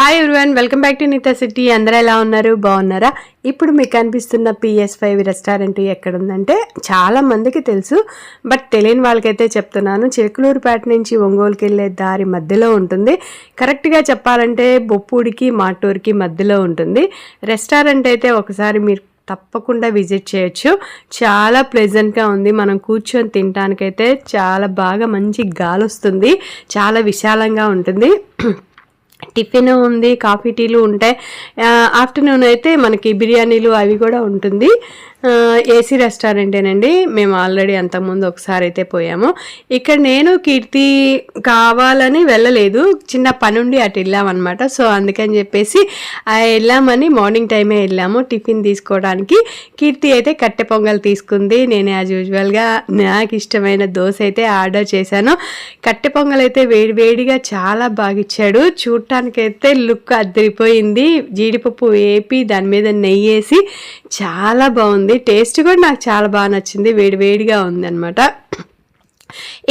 Hi everyone welcome back to Nita city అందరూ ఎలా ఉన్నారు? బాగున్నారా? ఇప్పుడు మీకు కనిపిస్తున్న పిఎస్ ఫైవ్ రెస్టారెంట్ ఎక్కడ ఉందంటే చాలా మందికి తెలుసు. బట్ తెలియని వాళ్ళకైతే చెప్తున్నాను. చిలకలూరుపేట నుంచి ఒంగోలుకి వెళ్ళే దారి మధ్యలో ఉంటుంది. కరెక్ట్గా చెప్పాలంటే బొప్పూడికి మాటూరుకి మధ్యలో ఉంటుంది. రెస్టారెంట్ అయితే ఒకసారి మీరు తప్పకుండా విజిట్ చేయొచ్చు. చాలా ప్లెజెంట్గా ఉంది. మనం కూర్చొని తినడానికైతే చాలా బాగా మంచి గాలి వస్తుంది. చాలా విశాలంగా ఉంటుంది. టిఫిన్ ఉంది కాఫీ టీలు ఉంటాయి. ఆఫ్టర్నూన్ అయితే మనకి బిర్యానీలు అవి కూడా ఉంటుంది. ఏసీ రెస్టారెంటేనండి. మేము ఆల్రెడీ అంతకుముందు ఒకసారి అయితే పోయాము. ఇక్కడ నేను కీర్తి కావాలని వెళ్ళలేదు. చిన్న పనుండి అటు వెళ్ళామన్నమాట. సో అందుకని చెప్పేసి వెళ్ళామని మార్నింగ్ టైమే వెళ్ళాము టిఫిన్ తీసుకోవడానికి. కీర్తి అయితే కట్టె పొంగల్ తీసుకుంది. నేను యాజ్ యూజువల్గా నాకు ఇష్టమైన దోశ అయితే ఆర్డర్ చేశాను. కట్టె పొంగల్ అయితే వేడి వేడిగా చాలా బాగా ఇచ్చాడు. చూడటానికైతే లుక్ అద్దరిపోయింది జీడిపప్పు వేపి దాని మీద నెయ్యి వేసి చాలా బాగుంది. టేస్ట్ కూడా నాకు చాలా బాగా నచ్చింది. వేడి వేడిగా ఉంది అనమాట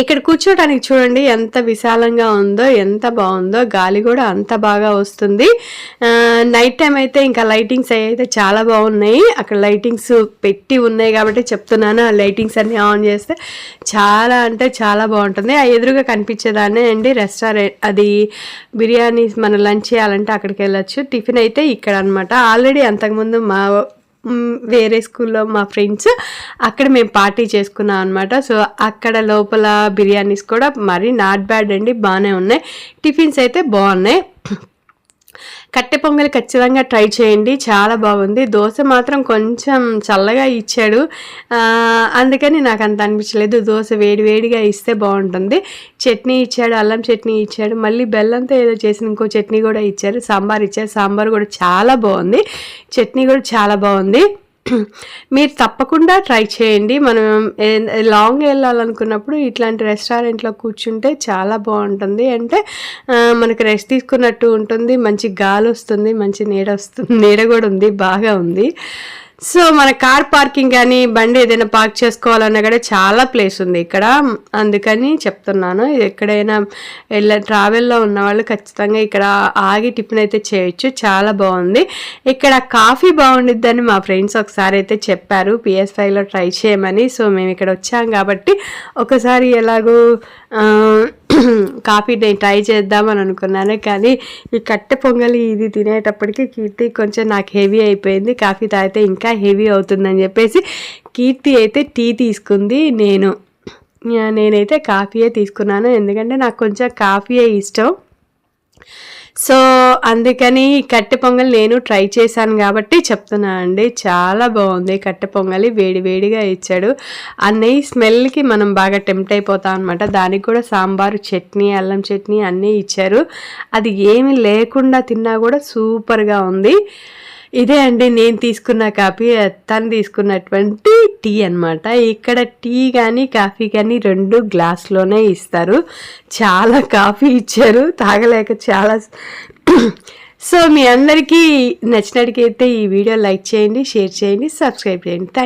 ఇక్కడ కూర్చోడానికి చూడండి ఎంత విశాలంగా ఉందో ఎంత బాగుందో. గాలి కూడా అంత బాగా వస్తుంది. నైట్ టైం అయితే ఇంకా లైటింగ్స్ అయితే చాలా బాగున్నాయి. అక్కడ లైటింగ్స్ పెట్టి ఉన్నాయి కాబట్టి చెప్తున్నాను. ఆ లైటింగ్స్ అన్ని ఆన్ చేస్తే చాలా అంటే చాలా బాగుంటుంది. ఆ ఎదురుగా కనిపించేదాన్ని అండి రెస్టారెంట్ అది బిర్యానీ మనం లంచ్ చేయాలంటే అక్కడికి వెళ్ళొచ్చు. టిఫిన్ అయితే ఇక్కడ అనమాట ఆల్రెడీ అంతకుముందు మా వేరే స్కూల్లో మా ఫ్రెండ్స్. అక్కడ మేము పార్టీ చేసుకున్నాం అనమాట సో అక్కడ లోపల బిర్యానీస్ కూడా మరి నాట్ బ్యాడ్ అండి బాగానే ఉన్నాయి. టిఫిన్స్ అయితే బాగున్నాయి. కట్టె పొంగలి ఖచ్చితంగా ట్రై చేయండి. చాలా బాగుంది. దోశ మాత్రం కొంచెం చల్లగా ఇచ్చాడు. అందుకని నాకు అంత అనిపించలేదు. దోశ వేడి వేడిగా ఇస్తే బాగుంటుంది. చట్నీ ఇచ్చాడు అల్లం చట్నీ ఇచ్చాడు మళ్ళీ బెల్లంతో ఏదో చేసిన ఇంకో చట్నీ కూడా ఇచ్చారు. సాంబార్ ఇచ్చారు. సాంబార్ కూడా చాలా బాగుంది. చట్నీ కూడా చాలా బాగుంది. మీరు తప్పకుండా ట్రై చేయండి. మనం లాంగ్ వెళ్ళాలనుకున్నప్పుడు ఇట్లాంటి రెస్టారెంట్లో కూర్చుంటే చాలా బాగుంటుంది. అంటే మనకి రెస్ట్ తీసుకున్నట్టు ఉంటుంది. మంచి గాలి వస్తుంది మంచి నీడ వస్తుంది నీడ కూడా ఉంది బాగా ఉంది. సో మన కార్ పార్కింగ్ కానీ బండి ఏదైనా పార్క్ చేసుకోవాలన్నా కూడా చాలా ప్లేస్ ఉంది ఇక్కడ. అందుకని చెప్తున్నాను ఎక్కడైనా వెళ్ళ ట్రావెల్లో ఉన్న వాళ్ళు ఖచ్చితంగా ఇక్కడ ఆగి టిఫిన్ అయితే చేయొచ్చు. చాలా బాగుంది. ఇక్కడ కాఫీ బాగుండిద్దని మా ఫ్రెండ్స్ ఒకసారి అయితే చెప్పారు. పిఎస్ఐలో ట్రై చేయమని. సో మేము ఇక్కడ వచ్చాం కాబట్టి ఒకసారి ఎలాగో కాఫీ నేను ట్రై చేద్దామని అనుకున్నాను కానీ ఈ కట్టె పొంగలి ఇది తినేటప్పటికి కీర్తి కొంచెం నాకు హెవీ అయిపోయింది. కాఫీ తాగితే ఇంకా హెవీ అవుతుందని చెప్పేసి కీర్తి అయితే టీ తీసుకుంది. నేను నేనైతే కాఫీయే తీసుకున్నాను. ఎందుకంటే నాకు కొంచెం కాఫీయే ఇష్టం. సో అందుకని కట్టె పొంగల్ నేను ట్రై చేశాను కాబట్టి చెప్తున్నాను అండి. చాలా బాగుంది కట్టె పొంగలి. వేడి వేడిగా ఇచ్చాడు. ఆ నెయ్యి స్మెల్కి మనం బాగా టెంప్ట్ అయిపోతాం అనమాట దానికి కూడా సాంబారు చట్నీ అల్లం చట్నీ అన్నీ ఇచ్చారు. అది ఏమి లేకుండా తిన్నా కూడా సూపర్గా ఉంది. ఇదే అండి నేను తీసుకున్న కాఫీ తను తీసుకున్నటువంటి టీ అనమాట ఇక్కడ టీ కానీ కాఫీ కానీ రెండు గ్లాస్లోనే ఇస్తారు. చాలా కాఫీ ఇచ్చారు తాగలేక చాలా సో మీ అందరికీ నచ్చినట్టుకైతే ఈ వీడియో లైక్ చేయండి షేర్ చేయండి సబ్స్క్రైబ్ చేయండి. థ్యాంక్